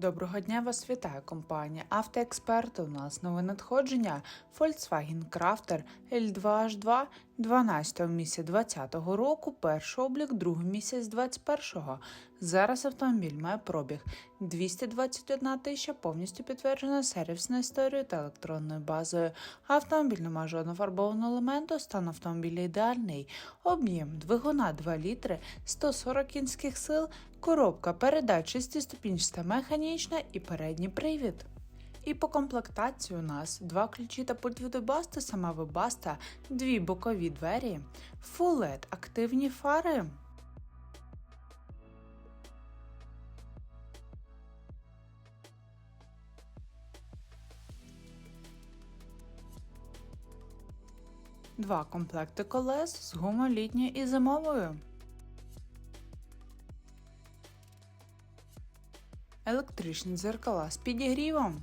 Доброго дня вас вітає компанія Автоексперт. У нас нове надходження Volkswagen Crafter L2H2 12 місяць 2020 року, перший облік, другий місяць 21-го. Зараз автомобіль має пробіг 221 тисяча, повністю підтверджена сервісною історією та електронною базою. Автомобіль не має жодного фарбованого елементу, стан автомобіля ідеальний, об'єм двигуна 2 літри, 140 кінських сил, коробка передач 6-ступінчаста механічна і передній привід. І по комплектації у нас два ключі та пульт від басти, сама вебаста, дві бокові двері, Full LED, активні фари. Два комплекти колес з гумою літньою і зимовою. Електричні дзеркала з підігрівом.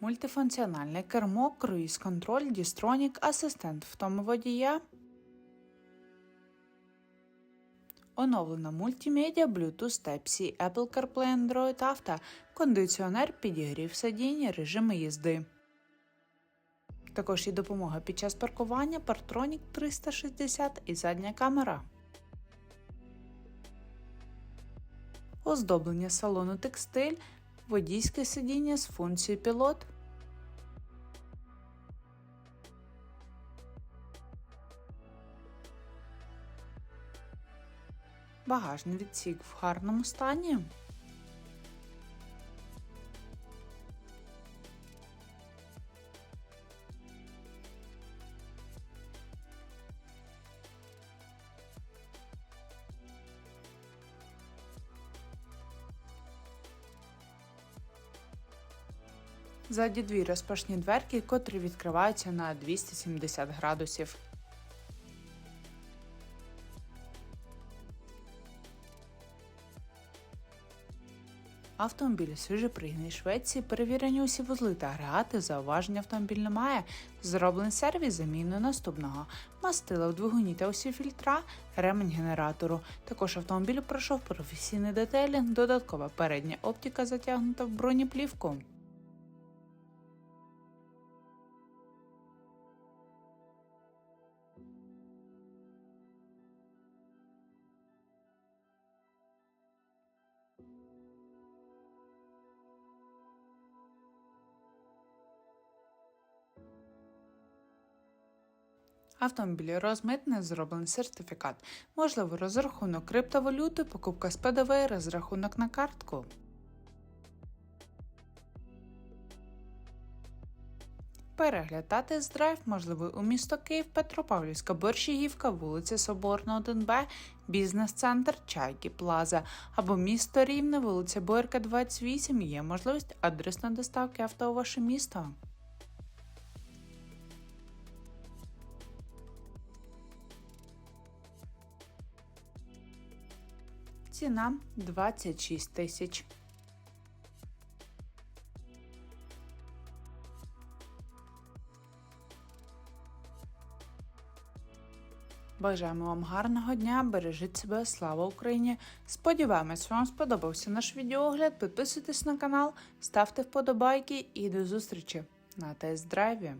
Мультифункціональне кермо, круїз-контроль, дістронік, асистент втомоводія. Оновлена мультимедіа, Bluetooth Type-C, Apple CarPlay, Android Auto, кондиціонер, підігрів сидіння, режими їзди. Також є допомога під час паркування, Partronic 360 і задня камера. Оздоблення салону текстиль, водійське сидіння з функцією пілот. Багажний відсік в гарному стані. Ззаді дві розпашні дверки, котрі відкриваються на 270 градусів. Автомобіль свіже пригнаний Швеції, перевірені усі вузли та агрегати, зауваження автомобіль немає. Зроблений сервіс заміною наступного. Мастила в двигуні та усі фільтра, ремень генератору. Також автомобіль пройшов професійний детелінг, додаткова передня оптика затягнута в бронеплівку. Автомобілі розмитне зроблений сертифікат. Можливо, розрахунок криптовалюти, покупка з ПДВ, розрахунок на картку. Перегляд та тест-драйв можливий у місто Київ, Петропавлівська, Борщагівка, вулиця Соборна, 1Б, бізнес-центр Чайки Плаза або місто Рівне, вулиця Боярка, 28. Є можливість адресної доставки авто у ваше місто. Ціна 26 тисяч. Бажаємо вам гарного дня, бережіть себе, слава Україні! Сподіваємось, вам сподобався наш відеоогляд. Підписуйтесь на канал, ставте вподобайки і до зустрічі на тест-драйві.